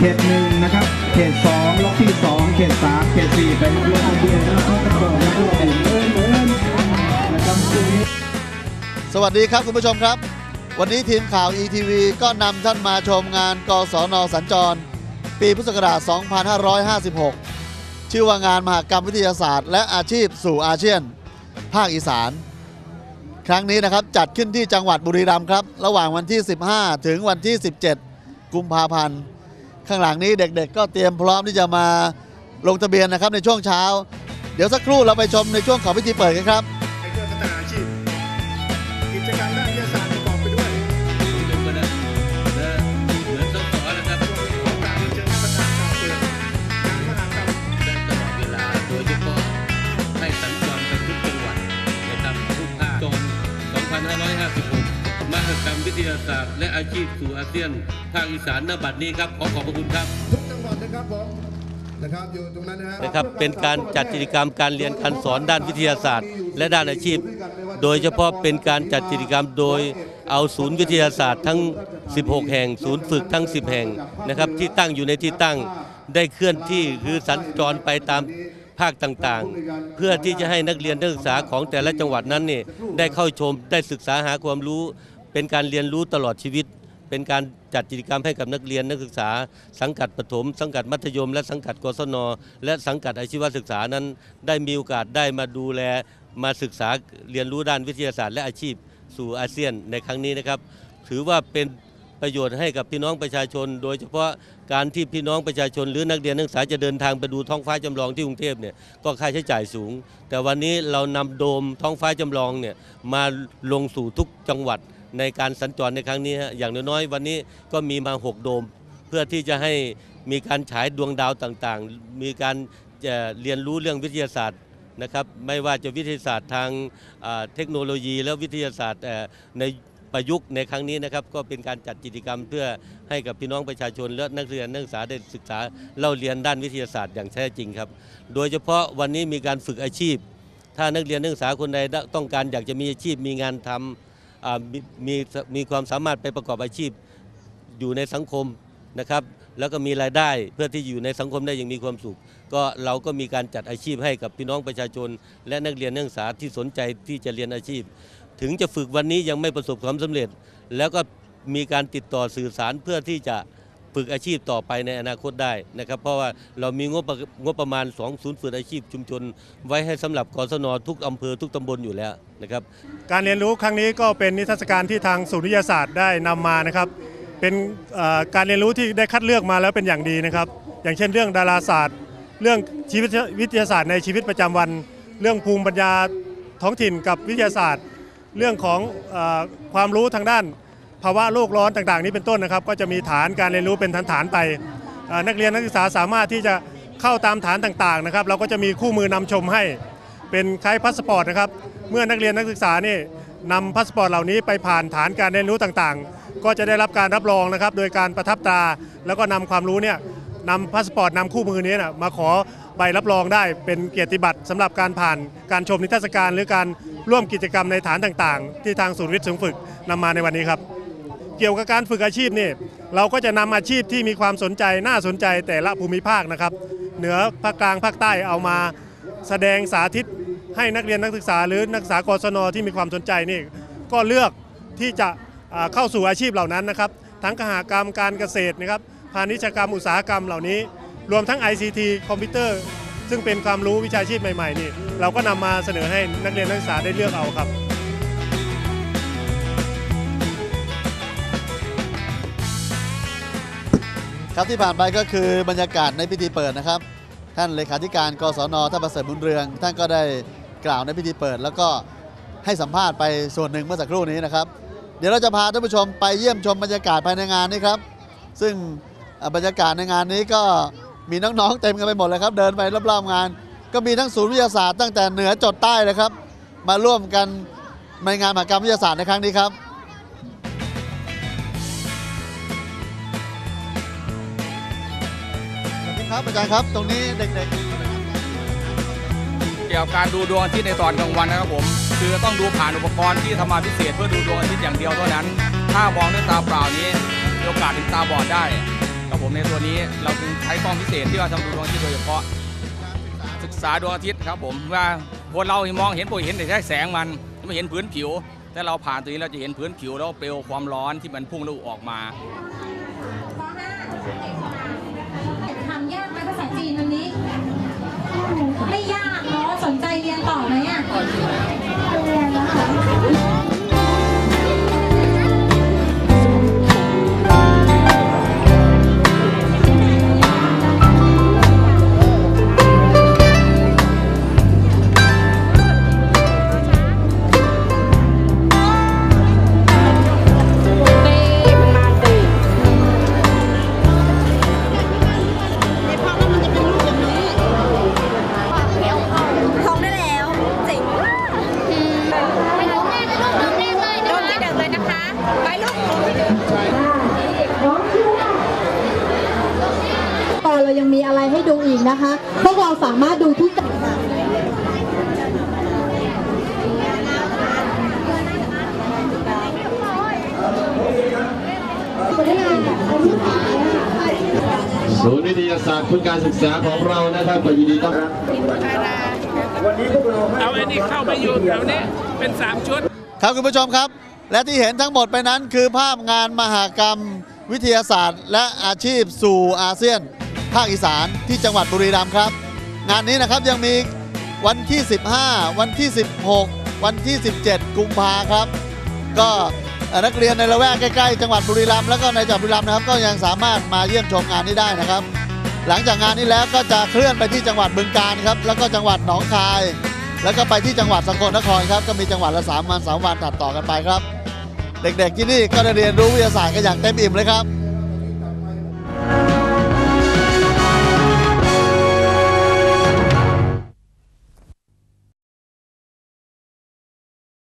เขตหนึ่งนะครับ เขตสองล็อกที่สองเขตสามเขตสี่เป็นเรื่องเดียวนะครับก็กระโดดแล้วก็เดินเดินเดินนะครับตรงนี้สวัสดีครับคุณผู้ชมครับ วันนี้ทีมข่าว ETV ก็นำท่านมาชมงานกศนสัญจร ปีพุทธศักราช 2556 ชื่อว่างานมหกรรมวิทยาศาสตร์ และอาชีพสู่อาเซียน ภาคอีสาน ครั้งนี้นะครับจัดขึ้นที่จังหวัดบุรีรัมย์ครับ ระหว่างวันที่ 15 ถึงวันที่ 17 กุมภาพันธ์ ข้างหลังนี้เด็กๆ ก็เตรียมพร้อมที่จะมาลงทะเบียนนะครับในช่วงเช้า เดี๋ยวสักครู่เราไปชมในช่วงของพิธีเปิดกันครับ ศาสตร์และอาชีพสู่อาเซียนภาคอีสานณบัดนี้ครับขอขอบพระคุณครับ ทุกจังหวัดนะครับผมนะครับอยู่ตรงนั้นนะฮะนะครับเป็นการจัดกิจกรรมการเรียนการสอนด้านวิทยาศาสตร์ และด้านอาชีพ โดยเฉพาะเป็นการจัดกิจกรรมโดยเอาศูนย์วิทยาศาสตร์ทั้ง 16 แห่ง ศูนย์ฝึกทั้ง 10 แห่งนะครับที่ตั้งอยู่ในที่ตั้งได้เคลื่อนที่คือสัญจรไปตามภาคต่างๆ เพื่อที่จะให้นักเรียนนักศึกษาของแต่ละจังหวัดนั้นเนี่ยได้เข้าชมได้ศึกษาหาความรู้ เป็นการเรียนรู้ตลอดชีวิต เป็นการจัดกิจกรรมให้กับนักเรียนนักศึกษา สังกัดประถม สังกัดมัธยม และสังกัดกศน และสังกัดอาชีวศึกษานั้น ได้มีโอกาสได้มาดูแล มาศึกษาเรียนรู้ด้านวิทยาศาสตร์และอาชีพสู่อาเซียนในครั้งนี้นะครับ ถือว่าเป็นประโยชน์ให้กับพี่น้องประชาชน โดยเฉพาะการที่พี่น้องประชาชน หรือนักเรียนนักศึกษาจะเดินทางไปดูท้องฟ้าจำลองที่กรุงเทพเนี่ยก็ค่าใช้จ่ายสูง แต่วันนี้เรานำโดมท้องฟ้าจำลองเนี่ยมาลงสู่ทุกจังหวัด ในการสัญจรในครั้งนี้ฮะอย่างน้อยๆวันนี้ก็มีมา 6 โดม เพื่อที่จะให้มีการฉายดวงดาวต่างๆ มีการเรียนรู้เรื่องวิทยาศาสตร์นะครับไม่ว่าจะวิทยาศาสตร์ทางเทคโนโลยี และวิทยาศาสตร์ในประยุกต์ในครั้งนี้นะครับก็เป็นการจัดกิจกรรมเพื่อให้กับพี่น้องประชาชนและนักเรียนนักศึกษาได้ศึกษาเล่าเรียนด้านวิทยาศาสตร์อย่างแท้จริงครับ โดยเฉพาะวันนี้มีการฝึกอาชีพ ถ้านักเรียนนักศึกษาคนใดต้องการอยากจะมีอาชีพมีงานทำอ่า มีมีมีความสามารถไปประกอบอาชีพอยู่ในสังคมนะครับ แล้วก็มีรายได้เพื่อที่อยู่ในสังคมได้อย่างมีความสุข ก็เราก็มีการจัดอาชีพให้กับพี่น้องประชาชน และนักเรียนนักศึกษาที่สนใจที่จะเรียนอาชีพ ถึงจะฝึกวันนี้ยังไม่ประสบความสำเร็จ แล้วก็มีการติดต่อสื่อสารเพื่อที่จะ ฝึกอาชีพต่อไปในอนาคตได้นะครับเพราะว่าเรามีงบประงบประมาณ2ศูนย์ฝึกอาชีพชุมชน ไว้ให้สำหรับกศนทุกอำเภอทุกตำบลอยู่แล้วนะครับการเรียนรู้ครั้งนี้ก็เป็นนิทรรศการที่ทางศูนย์วิทยาศาสตร์ได้นำมานะครับเป็นการเรียนรู้ที่ได้คัดเลือกมาแล้วเป็นอย่างดีนะครับ อย่างเช่นเรื่องดาราศาสตร์ เรื่องชีวิตวิทยาศาสตร์ในชีวิตประจำวัน เรื่องภูมิปัญญาท้องถิ่นกับวิทยาศาสตร์ เรื่องของอความรู้ทางด้าน ภาวะโลกร้อนต่างๆ นี้เป็นต้นนะครับ ก็จะมีฐานการเรียนรู้เป็นฐานๆไปนักเรียนนักศึกษาสามารถที่จะเข้าตามฐานต่างๆนะครับ เราก็จะมีคู่มือนำชมให้เป็นคล้ายพาสปอร์ตนะครับเมื่อนักเรียนนักศึกษานี่นำพาสปอร์ตเหล่านี้ไปผ่านฐานการเรียนรู้ต่างๆ ก็จะได้รับการรับรองนะครับ โดยการประทับตราแล้วก็นำความรู้เนี่ยนำพาสปอร์ตนำคู่มือนี้นะมาขอใบรับรองได้เป็นเกียรติบัตรสำหรับการผ่านการชมนิทรรศการ หรือการร่วมกิจกรรมในฐานต่างๆ ที่ทางศูนย์วิทย์สูงฝึกนำมาในวันนี้ครับ เกี่ยวกับการฝึกอาชีพนี่เราก็จะนำอาชีพที่มีความสนใจน่าสนใจแต่ละภูมิภาคนะครับ เหนือภาคกลางภาคใต้เอามาแสดงสาธิตให้นักเรียนนักศึกษา หรือนักศึกษากศนที่มีความสนใจนี่ก็เลือกที่จะเข้าสู่อาชีพเหล่านั้นนะครับ ทั้งกหากรรมการเกษตรนะครับพาณิชยกรรมอุตสาหกรรมเหล่านี้ รวมทั้ง ICT คอมพิวเตอร์ ซึ่งเป็นความรู้วิชาชีพใหม่ๆนี่เราก็นำมาเสนอให้นักเรียนนักศึกษาได้เลือกเอาครับ ครับที่ผ่านไปก็คือบรรยากาศในพิธีเปิดนะครับ ท่านเลขาธิการกศนท่านประเสริฐบุญเรือง ท่านก็ได้กล่าวในพิธีเปิด แล้วก็ให้สัมภาษณ์ไปส่วนหนึ่งเมื่อสักครู่นี้นะครับ เดี๋ยวเราจะพาท่านผู้ชมไปเยี่ยมชมบรรยากาศภายในงานนี้ครับ ซึ่งบรรยากาศในงานนี้ก็มีน้องๆเต็มกันไปหมดเลยครับ เดินไปรอบๆงาน ก็มีทั้งศูนย์วิทยาศาสตร์ตั้งแต่เหนือจดใต้เลยครับ มาร่วมกันในงานมหกรรมวิทยาศาสตร์ในครั้งนี้ครับ ครับอาจารย์ครับตรงนี้เด็กๆ เกี่ยวกับการดูดวงอาทิตย์ในตอนกลางวันนะครับผมคือต้องดูผ่านอุปกรณ์ที่ทำมาพิเศษเพื่อดูดวงอาทิตย์อย่างเดียวเท่านั้น ถ้ามองด้วยตาเปล่านี้มีโอกาสถึงตาบอดได้ครับผมในตัวนี้เราจึงใช้กล้องพิเศษที่ว่าทำดูดวงอาทิตย์โดยเฉพาะ ศึกษาดวงอาทิตย์ครับผมว่าคนเรามองเห็นปกเห็นแต่แค่แสงมันไม่เห็นพื้นผิวแต่เราผ่านตัวนี้เราจะเห็นพื้นผิวแล้วเปลวความร้อนที่มันพุ่งทะลุออกมา ไม่ย ตอนเรายังมีอะไรให้ดูอีกนะคะ พวกเราสามารถดูที่จัดศูนย์วิทยาศาสตร์เพื่อการศึกษาของเรานะครับก็ยินดีต้อนรับเอาไอ้นี่เข้าไปอยู่แถวนี้เป็นสามชุด ครับคุณผู้ชมครับ และที่เห็นทั้งหมดไปนั้นคือภาพงานมหากรรมวิทยาศาสตร์ และอาชีพสู่อาเซียนภาคอีสานที่จังหวัดบุรีรัมย์ครับ งานนี้นะครับยังมีวันที่ 15 วันที่ 16 วันที่ 17 กุมภาครับ ก็นักเรียนในละแวกใกล้ๆ จังหวัดบุรีรัมย์แล้วก็ในจังหวัดบุรีรัมย์นะครับ ก็ยังสามารถมาเยี่ยมชมงานนี้ได้นะครับ หลังจากงานนี้แล้วก็จะเคลื่อนไปที่จังหวัดบึงกาฬครับแล้วก็จังหวัดหนองคาย แล้วก็ไปที่จังหวัดสกลนครครับก็มีจังหวัดละสามวันสามวันตัดต่อกันไปครับ เด็กๆที่นี่ก็ได้เรียนรู้วิทยาศาสตร์กันอย่างเต็มอิ่มเลยครับ